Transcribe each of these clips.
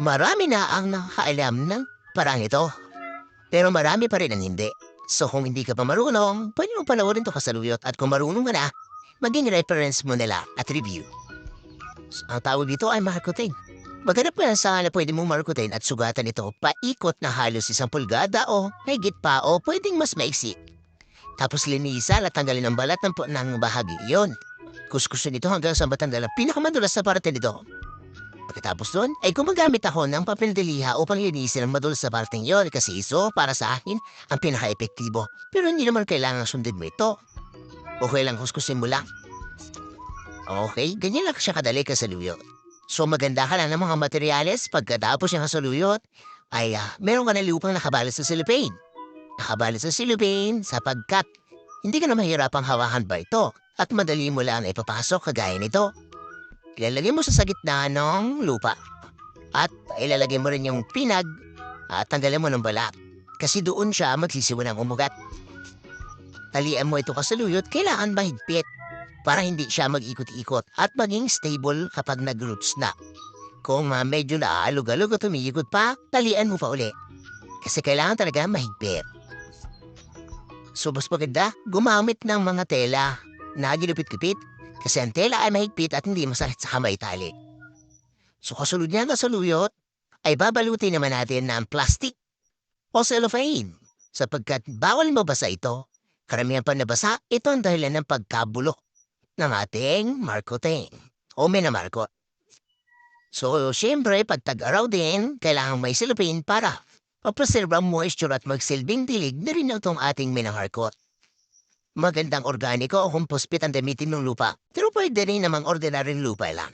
Marami na ang nakakaalam ng parang ito. Pero marami pa rin ang hindi. So kung hindi ka pa marunong, pwede mo panoorin to kasaluyot at kung marunong ka na, maging reference mo nila at review. So, ang tawag dito ay marketing. Maghanap ka lang saan na pwede mong marketing at sugatan ito paikot na halos isang pulgada o higit pa o pwedeng mas maiksi. Tapos linisan at tanggalin ang balat ng, ng bahagi iyon. Kuskusin ito hanggang sa matanggal ang pinakamadulas na parte nito. Pagkatapos doon, ay gumagamit ako ng papel de liha upang linisin ang madulas sa parteng yon kasi iso para sa akin ang pinaka-epektibo. Pero hindi naman kailangan sundin mo ito. Okay lang kuskusin mo lang. Okay, ganyan lang siya kadali kasaluyot. So maganda ka lang ng mga materyales pagkatapos yung kasaluyot ay ah, meron ka na lupang nakabalot sa silipane. Nakabalot sa silipane sapagkat hindi ka na mahirapang hawakan ba ito at madali mo lang na ipapasok kagaya nito. Ilalagay mo sa sa gitna ng lupa. At ilalagay mo rin yung pinag at tanggalin mo ng balat. Kasi doon siya magsisiwa ng umugat. Talian mo ito kasaluyot, kailangan mahigpit para hindi siya mag-ikot-ikot at maging stable kapag nag-roots na. Kung uh, medyo naaalog-alog at umiikot pa, talian mo pa uli. Kasi kailangan talaga mahigpit. So, mas maganda, gumamit ng mga tela na ginupit-gupit kasi ang tela ay mahigpit at hindi masakit sa kamay tali. So kasunod niya na saluyot, ay babalutin naman natin ng plastic o cellophane sapagkat bawal mabasa ito. Karamihan pa nabasa, ito ang dahilan ng pagkabulok ng ating marketing o minamarkot. So, siyempre, pag tag-araw din, kailangan may cellophane para mapreserve ang moisture at magsilbing dilig na rin itong ating minamarkot. Magandang organiko o compospit ang gamitin ng lupa. Pero pwede rin namang ordinaryong lupa lang.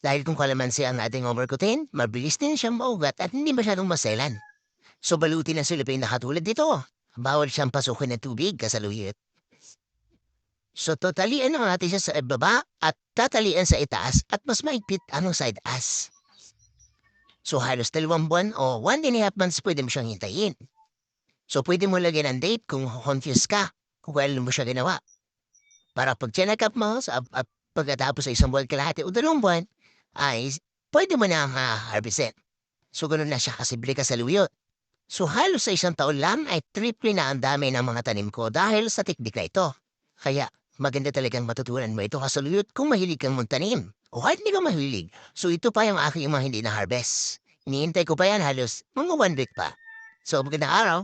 Dahil kung kalamansi ang ating overcutin, mabilis din siyang maugat at hindi masyadong maselan. So balutin ang silipin na katulad dito. Bawal siyang pasukin ng tubig kasaluyot. So tatalian na natin siya sa ibaba at tatalian sa itaas at mas maigpit ang side as. So halos dalawang buwan o one and a half months pwede mo siyang hintayin. So pwede mo lagyan ng date kung confused ka kung kailan mo siya ginawa. Para pag check up mo sa at pagkatapos sa isang buwan kalahati o dalawang buwan, ay pwede mo na ma-harvestin. So ganun na siya kasibre ka sa luyot. So halos sa isang taon lang ay triple na ang dami ng mga tanim ko dahil sa teknik na ito. Kaya maganda talagang matutunan mo ito kasaluyot kung mahilig kang magtanim. O kahit hindi ka mahilig, so ito pa yung aking mga hindi na-harvest. Iniintay ko pa yan halos mga one week pa. So magandang araw.